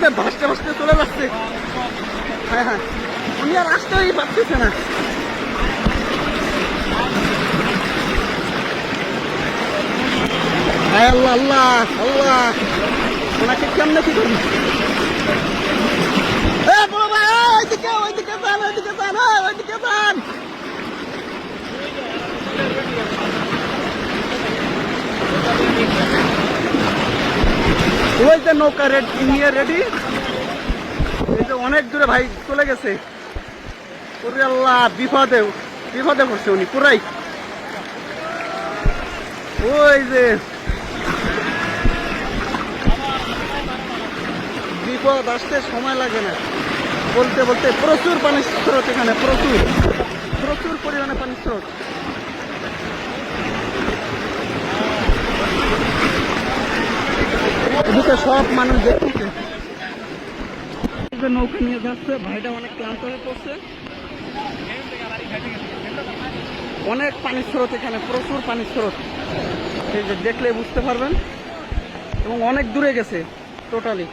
যে ভাসতে ভাসতে চলে যাচ্ছে। হ্যাঁ হ্যাঁ। উনি আর আসতেই পারতেছে না। আল্লাহ আল্লাহ আল্লাহ। ওনাকে কেমনে কি করব ওই যে নৌকা রেডি নিয়ে রেডি এই যে অনেক দূরে ভাই চলে গেছে। আল্লাহ, বিপদে বিপদে পড়ছে উনি, পুরাই। ওই যে। বিপদ আসতে সময় লাগে না। বলতে বলতে প্রচুর পানির স্রোত এখানে, প্রচুর। প্রচুর পরিমাণে পানির স্রোত। এদিকে সব মানুষ দেখতেছে। নৌকা নিয়ে যাচ্ছে, ভাইটা অনেক ক্লান্ত হয়ে পড়ছে। অনেক পানির স্রোত এখানে, প্রচুর পানির স্রোত। এই যে দেখলে বুঝতে পারবেন। এবং অনেক দূরে গেছে টোটালি